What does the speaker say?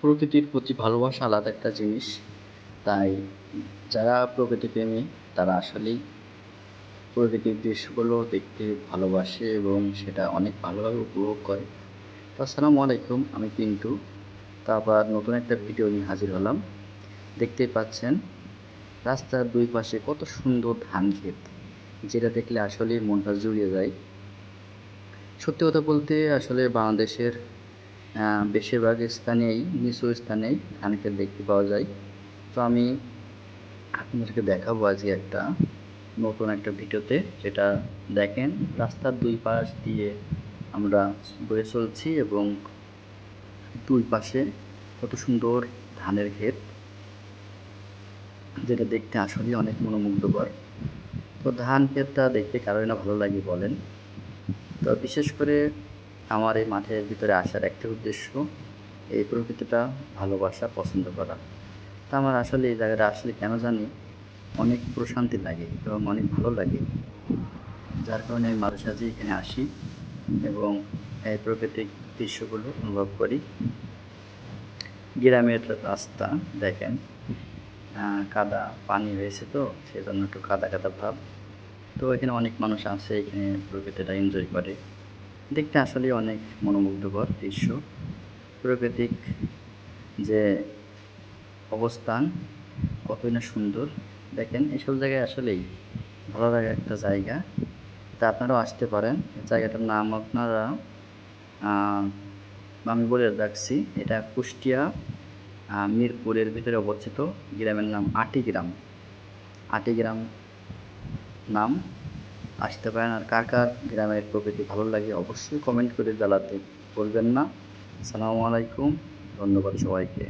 প্রকৃতির প্রতি ভালোবাসা আলাদা একটা জিনিস। তাই যারা প্রকৃতিপ্রেমী তারা আসলেই প্রকৃতির দৃশ্যগুলো দেখতে ভালোবাসে এবং সেটা অনেক ভালোভাবে উপভোগ করে। তো আসসালামু আলাইকুম, আমি পিন্টু। তারপর নতুন একটা ভিডিও নিয়ে হাজির হলাম। দেখতেই পাচ্ছেন, রাস্তার দুই পাশে কত সুন্দর ধান ক্ষেত, যেটা দেখলে আসলেই মনটা জুড়িয়ে যায়। সত্যি কথা বলতে আসলে বাংলাদেশের বেশিরভাগ স্থানেই, নিচু স্থানেই ধান ক্ষেত দেখতে পাওয়া যায়। তো আমি আপনাদেরকে দেখাবো আজকে একটা নতুন একটা ভিডিওতে, যেটা দেখেন, রাস্তার দুই পাশ দিয়ে আমরা বয়ে চলছি এবং দুই পাশে কত সুন্দর ধানের ক্ষেত, যেটা দেখতে আসলেই অনেক মনোমুগ্ধকর। তো ধান ক্ষেতটা দেখতে কারোই না ভালো লাগে বলেন। তো বিশেষ করে আমার এই মাঠের ভিতরে আসার একটা উদ্দেশ্য এই প্রকৃতিটা ভালোবাসা, পছন্দ করা। তা আমার আসলে এই জায়গাটা আসলে কেন জানি অনেক প্রশান্তি লাগে এবং অনেক ভালো লাগে। যার কারণে আমি মাঝে সাঝে এখানে আসি এবং এই প্রাকৃতিক দৃশ্যগুলো অনুভব করি। গ্রামের রাস্তা দেখেন কাদা, পানি হয়েছে তো সেই জন্য একটু কাদা কাদা ভাব। তো এখানে অনেক মানুষ আছে এখানে প্রকৃতিটা এনজয় করে। দেখতে আসলে অনেক মনোমুগ্ধকর দৃশ্য। প্রাকৃতিক যে অবস্থান, কতই না সুন্দর। দেখেন, এসব জায়গায় আসলেই ভালো লাগার একটা জায়গা। তা আপনারাও আসতে পারেন। জায়গাটার নাম আপনারা আমি বলে রাখছি, এটা কুষ্টিয়া মিরপুরের ভিতরে অবস্থিত। গ্রামের নাম আটি গ্রাম আটি গ্রাম নাম আসতে পারেন। আর কার কার গ্রামের প্রকৃতি ভালো লাগে অবশ্যই কমেন্ট করে জানাতে বলবেন না। আসসালামু আলাইকুম। ধন্যবাদ সবাইকে।